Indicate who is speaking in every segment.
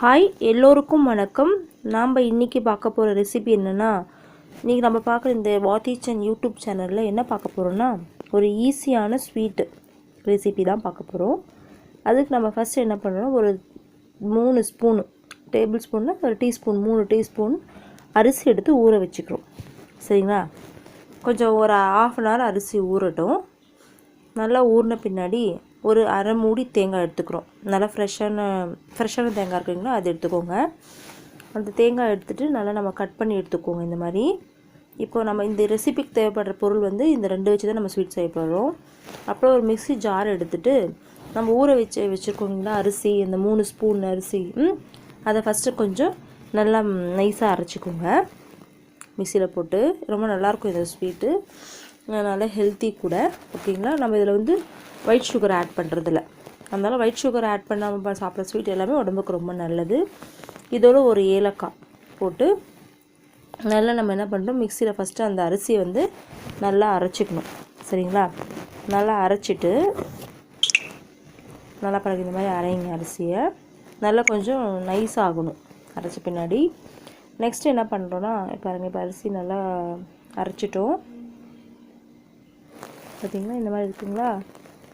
Speaker 1: Hi எல்லோருக்கும் வணக்கம். நாம் இன்றைக்கி பார்க்க போகிற ரெசிபி என்னென்னா இன்றைக்கி நம்ம பார்க்குற இந்த வாத்திச்சன் யூடியூப் சேனலில் என்ன பார்க்க போகிறோன்னா ஒரு ஈஸியான ஸ்வீட்டு ரெசிபி தான் பார்க்க போகிறோம் அதுக்கு நம்ம ஃபஸ்ட்டு என்ன பண்ணணும் ஒரு மூணு ஸ்பூனு டேபிள் ஸ்பூனில் ஒரு டீஸ்பூன் மூணு டீஸ்பூன் அரிசி எடுத்து ஊற வச்சுக்கிறோம். சரிங்களா? கொஞ்சம் ஒரு ஆஃப் அன் ஹவர் அரிசி ஊறட்டும். நல்லா ஊறின பின்னாடி ஒரு அரை மூடி தேங்காய் எடுத்துக்கிறோம். நல்லா ஃப்ரெஷ்ஷான ஃப்ரெஷ்ஷான தேங்காய் இருக்குங்களா அது எடுத்துக்கோங்க. அந்த தேங்காய் எடுத்துகிட்டு நல்லா நம்ம கட் பண்ணி எடுத்துக்கோங்க இந்த மாதிரி. இப்போ நம்ம இந்த ரெசிபிக்கு தேவைப்படுற பொருள் வந்து இந்த ரெண்டு வச்சு தான் நம்ம ஸ்வீட் செய்ய போகிறோம் அப்புறம் ஒரு மிக்ஸி ஜார் எடுத்துகிட்டு நம்ம ஊற வச்சு வச்சுருக்கோங்களா அரிசி இந்த மூணு ஸ்பூன் அரிசி அதை ஃபஸ்ட்டு கொஞ்சம் நல்லா நைஸாக அரைச்சிக்கோங்க. மிக்சியில் போட்டு ரொம்ப நல்லாயிருக்கும் இந்த ஸ்வீட்டு நல்லா ஹெல்த்தி கூட ஓகேங்களா நம்ம இதில் வந்து ஒயிட் சுகர் ஆட் பண்ணுறதில்ல அதனால் ஒயிட் சுகர் ஆட் பண்ணாமல் சாப்பிட்ற ஸ்வீட் எல்லாமே உடம்புக்கு ரொம்ப நல்லது. இதோட ஒரு ஏலக்காய் போட்டு நல்லா நம்ம என்ன பண்ணுறோம் மிக்சியில் ஃபஸ்ட்டு அந்த அரிசியை வந்து நல்லா அரைச்சிக்கணும். சரிங்களா? நல்லா அரைச்சிட்டு நல்லா பிறகு இந்த மாதிரி அரைங்க அரிசியை. நல்லா கொஞ்சம் நைஸ் ஆகணும். அரைச்ச பின்னாடி. நெக்ஸ்ட் என்ன பண்ணுறோன்னா பாருங்கள் இப்போ அரிசி நல்லா அரைச்சிட்டோம். பார்த்திங்கன்னா இந்த மாதிரி இருக்குங்களா?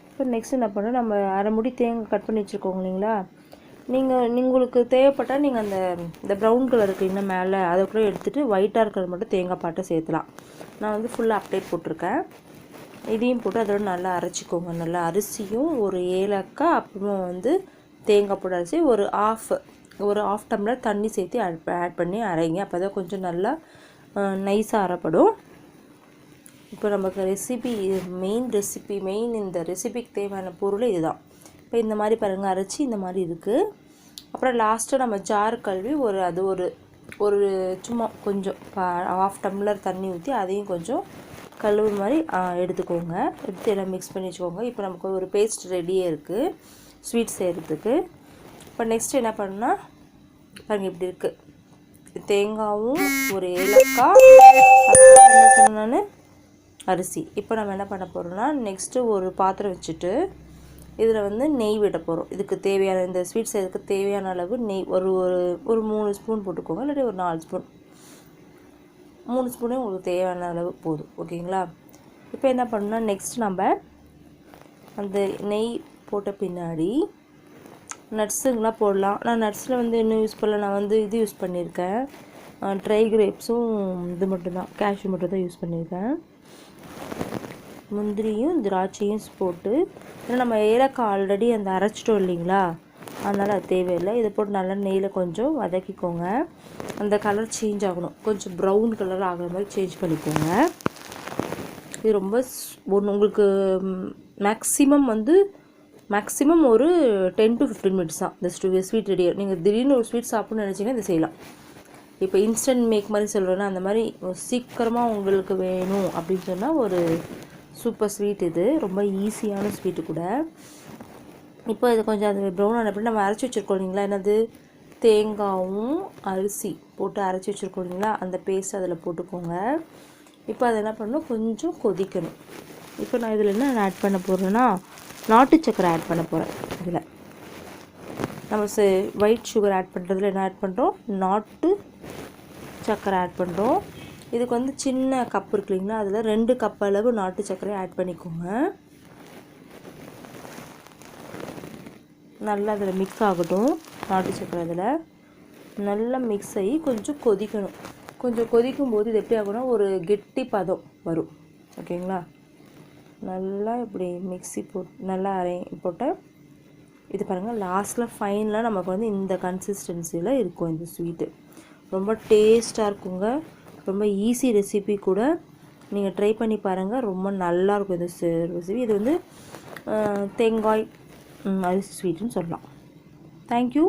Speaker 1: இப்போ நெக்ஸ்ட் என்ன பண்ணுறோம் நம்ம அரை முடி தேங்காய் கட் பண்ணி வச்சுருக்கோங்க இல்லைங்களா? நீங்கள் உங்களுக்கு தேவைப்பட்டால் நீங்கள் அந்த இந்த ப்ரௌன் கலர் இருக்குங்களா மேலே அதை கூட எடுத்துகிட்டு ஒயிட்டாக இருக்கிறது மட்டும் தேங்காய் பாட்டை சேர்த்துலாம். நான் வந்து ஃபுல்லாக அப்டேட் போட்டிருக்கேன். இதையும் போட்டு அதோட நல்லா அரைச்சிக்கோங்க. நல்லா அரிசியும் ஒரு ஏலக்காய் அப்புறமா வந்து தேங்காய் போட்டு அரிசி ஒரு ஆஃப் ஒரு ஆஃப் டம்ளர் தண்ணி சேர்த்து ஆட் ஆட் பண்ணி அரைங்க. அப்போ தான் கொஞ்சம் நல்லா நைஸாக அரைப்படும். இப்போ நமக்கு ரெசிபி மெயின் ரெசிபி மெயின் இந்த ரெசிபிக்கு தேவையான பொருள் இதுதான். இப்போ இந்த மாதிரி பாருங்கள் அரைச்சி இந்த மாதிரி இருக்குது அப்புறம் லாஸ்ட்டாக நம்ம ஜார் கழுவி ஒரு அது ஒரு ஒரு சும்மா கொஞ்சம் ஹாஃப் டம்ளர் தண்ணி ஊற்றி அதையும் கொஞ்சம் கழுவு மாதிரி எடுத்துக்கோங்க. எடுத்து எல்லாம் மிக்ஸ் பண்ணி வச்சுக்கோங்க. இப்போ நமக்கு ஒரு பேஸ்ட் ரெடியே இருக்குது ஸ்வீட் செய்கிறதுக்கு இப்போ நெக்ஸ்ட் என்ன பண்ணால் பாருங்க இப்படி இருக்குது தேங்காவும் ஒரு ஏலக்காய் என்ன சொன்னான்னு அரிசி. இப்போ நம்ம என்ன பண்ண போகிறோம்னா நெக்ஸ்ட்டு ஒரு பாத்திரம் வச்சுட்டு இதில் வந்து நெய் விட போகிறோம் இதுக்கு தேவையான இந்த ஸ்வீட் செய்யறதுக்கு தேவையான அளவு நெய் ஒரு ஒரு ஒரு மூணு ஸ்பூன் போட்டுக்கோங்க இல்லாட்டி ஒரு நாலு ஸ்பூன் மூணு ஸ்பூனே உங்களுக்கு தேவையான அளவு போதும். ஓகேங்களா? இப்போ என்ன பண்ணணும்னா நெக்ஸ்ட் நம்ம அந்த நெய் போட்ட பின்னாடி நட்ஸுங்களாம் போடலாம். நான் நட்ஸில் வந்து இன்னும் யூஸ் பண்ணல. நான் வந்து இது யூஸ் பண்ணியிருக்கேன். ட்ரை கிரேப்ஸும் இது மட்டும்தான். கேஷ்யூ மட்டும் தான் யூஸ் பண்ணியிருக்கேன். முந்திரியும் திராட்சையும் போட்டு ஏன்னா நம்ம ஏலக்காய் ஆல்ரெடி அந்த அரைச்சிட்டோம் இல்லைங்களா? அதனால் அது தேவையில்லை. இதை போட்டு நல்லா நெய்யில் கொஞ்சம் வதக்கிக்கோங்க. அந்த கலர் சேஞ்ச் ஆகணும். கொஞ்சம் ப்ரௌன் கலர் ஆகிற மாதிரி சேஞ்ச் பண்ணிக்கோங்க. இது ரொம்ப ஸ்- ஒன்று உங்களுக்கு மேக்ஸிமம் வந்து மேக்ஸிமம் ஒரு டென் டு ஃபிஃப்டீன் மினிட்ஸ் தான். இந்த ஸ்வீட் ரெடி நீங்கள் திடீர்னு ஒரு ஸ்வீட் சாப்பிட்ணுன்னு நினச்சிங்கன்னா இதை செய்யலாம். இப்போ இன்ஸ்டன்ட் மேக் மாதிரி சொல்கிறேன்னா அந்த மாதிரி சீக்கிரமாக உங்களுக்கு வேணும் அப்படின்னு சொன்னால் ஒரு சூப்பர் ஸ்வீட் இது. ரொம்ப ஈஸியான ஸ்வீட்டு கூட. இப்போ இது கொஞ்சம் அது ப்ரௌன் ஆன நம்ம அரைச்சி வச்சுருக்கோம் இல்லைங்களா? என்னது? தேங்காயும் அரிசி போட்டு அரைச்சி வச்சுருக்கோம் இல்லைங்களா? அந்த பேஸ்ட் அதில் போட்டுக்கோங்க. இப்போ அதை என்ன பண்ணணும்? கொஞ்சம் கொதிக்கணும். இப்போ நான் இதில் என்ன ஆட் பண்ண போகிறேன்னா நாட்டு சக்கரை ஆட் பண்ண போகிறேன் இதில். நம்ம ஒயிட் சுகர் ஆட் பண்ணுறதுல என்ன ஆட் பண்ணுறோம் நாட்டு சர்க்கரை ஆட் பண்ணுறோம் இதுக்கு வந்து சின்ன கப் இருக்கு இல்லைங்களா? அதில் ரெண்டு கப் அளவு நாட்டு சர்க்கரை ஆட் பண்ணிக்கோங்க. நல்லா அதில் மிக்ஸ் ஆகட்டும் நாட்டு சர்க்கரை அதில். நல்லா மிக்ஸ் ஆகி கொஞ்சம் கொதிக்கணும். கொஞ்சம் கொதிக்கும் போது இது எப்படி ஆகும்னா ஒரு கெட்டி பதம் வரும். ஓகேங்களா நல்லா இப்படி மிக்ஸி போட் நல்லா அரை போட்டு இது பாருங்கள் லாஸ்ட்டில் ஃபைனலாக நமக்கு வந்து இந்த கன்சிஸ்டன்சியில் இருக்கும் இந்த ஸ்வீட்டு ரொம்ப டேஸ்ட்டாக இருக்குங்க. ரொம்ப ஈஸி ரெசிபி கூட. நீங்கள் ட்ரை பண்ணி பாருங்கள் ரொம்ப நல்லா இருக்கும் இந்த ரெசிபி. இது வந்து தேங்காய் அரிசி ஸ்வீட்டுன்னு சொல்லலாம். தேங்க்யூ